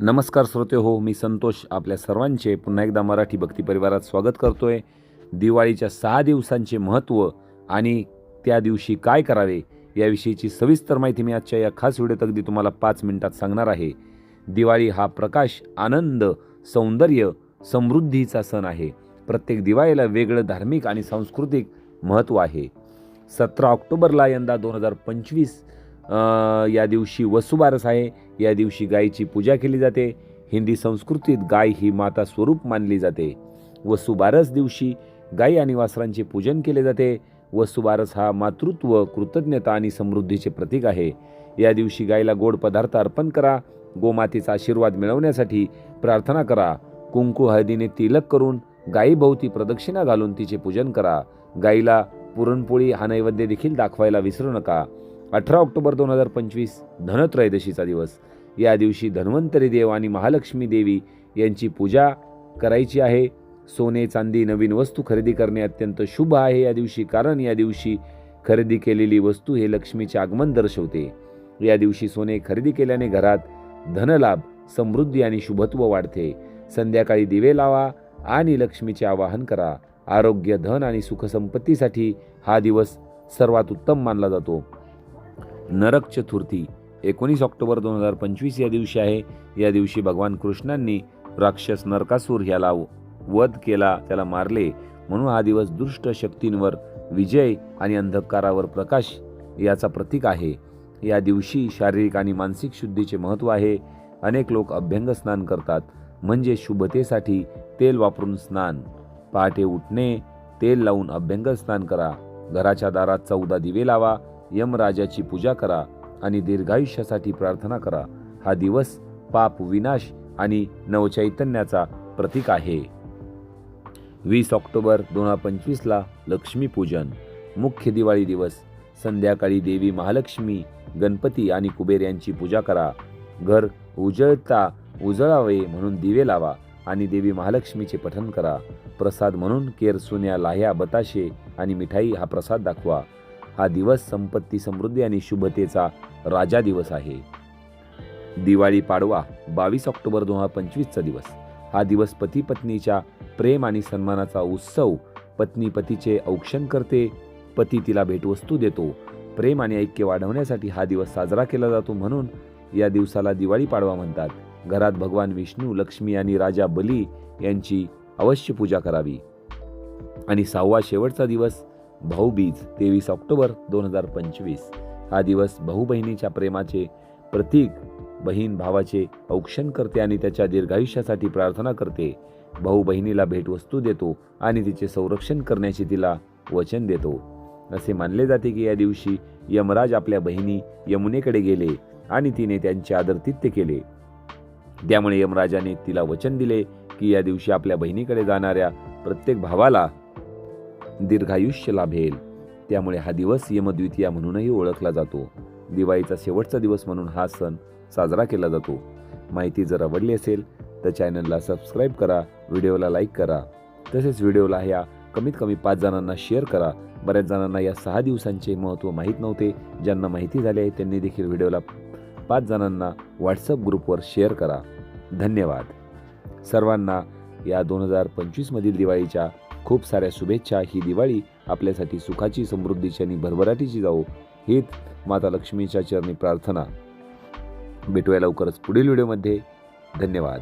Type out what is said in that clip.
नमस्कार श्रोते हो मी संतोष आपल्या सर्वांचे पुन्हा एकदा मराठी भक्ती परिवारात स्वागत करतोय. दिवाळीच्या सहा दिवसांचे महत्त्व आणि त्या दिवशी काय करावे याविषयीची सविस्तर माहिती मी आजच्या या खास व्हिडिओत अगदी तुम्हाला पाच मिनिटात सांगणार आहे. दिवाळी हा प्रकाश आनंद सौंदर्य समृद्धीचा सण आहे. प्रत्येक दिवाळीला वेगळं धार्मिक आणि सांस्कृतिक महत्त्व आहे. सतरा ऑक्टोबरला यंदा दोन हजार पंचवीस या दिवशी वसुबारस आहे. या दिवशी गायीची पूजा केली जाते. हिंदी संस्कृतीत गाय ही माता स्वरूप मानली जाते. वसुबारस दिवशी गायी आणि वासरांचे पूजन केले जाते. वसुबारस हा मातृत्व कृतज्ञता आणि समृद्धीचे प्रतीक आहे. या दिवशी गायीला गोड पदार्थ अर्पण करा. गोमातेचा आशीर्वाद मिळवण्यासाठी प्रार्थना करा. कुंकू हळदीने तिलक करून गायीभोवती प्रदक्षिणा घालून तिचे पूजन करा. गायीला पुरणपोळी हा नैवेद्य देखील दाखवायला विसरू नका. अठरा ऑक्टोबर दोन हजार पंचवीस धनत्रयोदशीचा दिवस. या दिवशी धन्वंतरी देव आणि महालक्ष्मी देवी यांची पूजा करायची आहे. सोने चांदी नवीन वस्तू खरेदी करणे अत्यंत शुभ आहे या दिवशी कारण या दिवशी खरेदी केलेली वस्तू हे लक्ष्मीचे आगमन दर्शवते. या दिवशी सोने खरेदी केल्याने घरात धनलाभ समृद्धी आणि शुभत्व वाढते. संध्याकाळी दिवे लावा आणि लक्ष्मीचे आवाहन करा. आरोग्य धन आणि सुखसंपत्तीसाठी हा दिवस सर्वात उत्तम मानला जातो. नरक चतुर्थी एकोणीस ऑक्टोबर दोन हजार पंचवीस या दिवशी आहे. या दिवशी भगवान कृष्णांनी राक्षस नरकासूर याला वध केला त्याला मारले. म्हणून हा दिवस दुष्ट शक्तींवर विजय आणि अंधकारावर प्रकाश याचा प्रतीक आहे. या दिवशी शारीरिक आणि मानसिक शुद्धीचे महत्त्व आहे. अनेक लोक अभ्यंग स्नान करतात. म्हणजे शुभतेसाठी तेल वापरून स्नान. पहाटे उठणे तेल लावून अभ्यंग स्नान करा. घराच्या दारात चौदा दिवे लावा. यमराजाची पूजा करा आणि दीर्घायुष्यासाठी प्रार्थना करा. हा दिवस पाप विनाश आणि नवचैतन्याचा प्रतीक आहे. वीस ऑक्टोबर दोन हजार पंचवीसला लक्ष्मीपूजन मुख्य दिवाळी दिवस. संध्याकाळी देवी महालक्ष्मी गणपती आणि कुबेर यांची पूजा करा. घर उजळता उजळावे म्हणून दिवे लावा आणि देवी महालक्ष्मीचे पठण करा. प्रसाद म्हणून केर सुन्या लाह्या बताशे आणि मिठाई हा प्रसाद दाखवा. हा दिवस संपत्ती समृद्धी आणि शुभतेचा राजा दिवस आहे. दिवाळी पाडवा बावीस ऑक्टोबर दोन हजार पंचवीसचा दिवस. हा दिवस पती पत्नीच्या प्रेम आणि सन्मानाचा उत्सव पत्नी पतीचे औक्षण करते पती तिला भेटवस्तू देतो प्रेम आणि ऐक्य वाढवण्यासाठी हा दिवस साजरा केला जातो म्हणून या दिवसाला दिवाळी पाडवा म्हणतात. घरात भगवान विष्णू लक्ष्मी आणि राजा बली यांची अवश्य पूजा करावी. आणि सहावा शेवटचा दिवस भाऊबीज तेवीस ऑक्टोबर दोन हजार पंचवीस. हा दिवस भाऊ बहिणीच्या प्रेमाचे प्रतीक बहीण भावाचे औक्षण करते आणि त्याच्या दीर्घायुष्यासाठी प्रार्थना करते. भाऊ बहिणीला भेटवस्तू देतो आणि तिचे संरक्षण करण्याचे तिला वचन देतो. असे मानले जाते की या दिवशी यमराज आपल्या बहिणी यमुनेकडे गेले आणि तिने त्यांचे आदरतित्य केले. त्यामुळे यमराजाने तिला वचन दिले की या दिवशी आपल्या बहिणीकडे जाणाऱ्या प्रत्येक भावाला दीर्घायुष्य लाभेल. त्यामुळे हा दिवस यमद्वितीया म्हणूनही ओळखला जातो. दिवाळीचा शेवटचा दिवस म्हणून हा सण साजरा केला जातो. माहिती जर आवडली असेल तर चॅनलला सबस्क्राईब करा व्हिडिओला लाईक करा. तसेच व्हिडिओला ह्या कमीत कमी पाच जणांना शेअर करा. बऱ्याच जणांना या सहा दिवसांचे महत्त्व माहीत नव्हते. ज्यांना माहिती झाले आहे त्यांनी देखील व्हिडिओला पाच जणांना व्हॉट्सअप ग्रुपवर शेअर करा. धन्यवाद. सर्वांना या दोन हजार पंचवीसमधील दिवाळीच्या खूप साऱ्या शुभेच्छा. ही दिवाळी आपल्यासाठी सुखाची समृद्धीची आणि भरभराटीची जाओ हीच माता लक्ष्मीच्या चरणी प्रार्थना. भेटूया लवकरच पुढील व्हिडिओमध्ये. धन्यवाद.